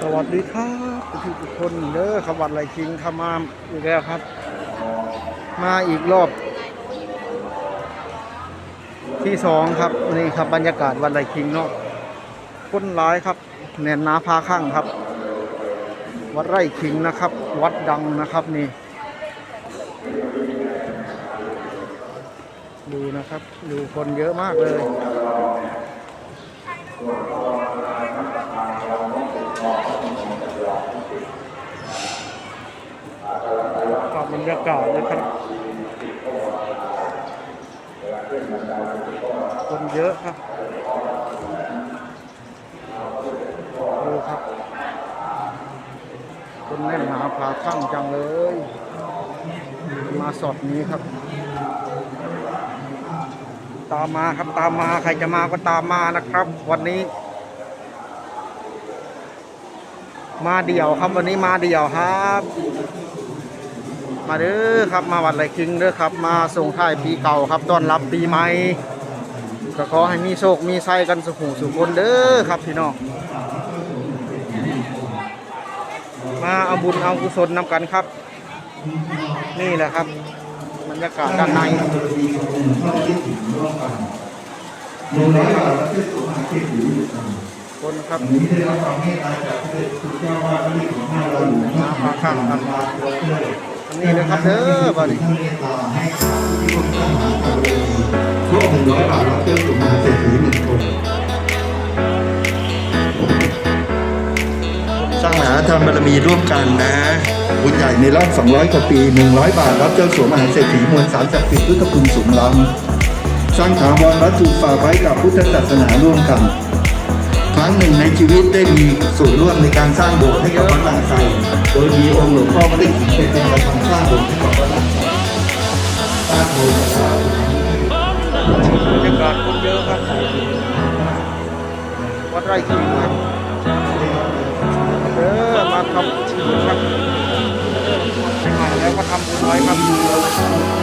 สวัสดีครับทุกทุกคนเด้อขวัดไหลคิงขามาอีกแล้วครับ มาอีกรอบ ที่สองครับนี่ครับบรรยากาศวันไหลคิงเนาะคนร้ายครับ แน่นนาพาข้างครับ วัดไร่คิงนะครับ วัดดังนะครับนี่ ดูนะครับ ดูคนเยอะมากเลย กับบรรยากาศนะครับ คนเยอะครับดูครับคนแน่นหนาผาข้างจังเลย มาสอดนี้ครับ ตามมาครับตามมาใครจะมาก็ตามมานะครับ วันนี้ มาเดี่ยวครับวันนี้มาเดี่ยวครับ มาเด้อครับมาวัดไหลคิงเด้อครับ มาส่งท้ายปีเก่าครับต้อนรับปีใหม่ก็ขอให้มีโชคมีไส้กันสุขสุขคนเด้อครับพี่น้องมาเอาบุญเอากุศลนำกันครับ นี่แหละครับบรรยากาศด้านในคนครับนี้ได้รับความเมตตาจากพระเจ้าว่าที่ของเราอยู่นะมาพาข้างกัน นนี้นะครับเด้อบัดนี้ท่านเมตตาให้ที่ร่วมสร้างมหาบหนึ่งร้อยบาทรับเจ้าสุมาเศรษฐีหนึ่งคนสร้างมหาธรรมบารมีร่วมกันนะบุญใหญ่ในรอบ200กว่าปี 100 บาท รับเจ้าสัวมหาเศรษฐีมวลสารศักดิ์สิทธิ์พุทธคุณสูงล้ำสร้างถาวรวัตถุฝากไว้กับพุทธศาสนาร่วมกัน ครั้งหนึ่งในชีวิตได้มีส่วนร่วมในการสร้างโบสถ์ให้กับวัดลางไซโดยมีองค์หลวงพ่อพระฤาษีเป็นประธานสร้างโบสถ์ให้กับวัดลานไซสร้างโบสถ์บรรกาศคนเยอะครับวัดไร่ขิงครับเออมาทำบุญครับไปมาแล้วก็ทำบุญไว้ครับ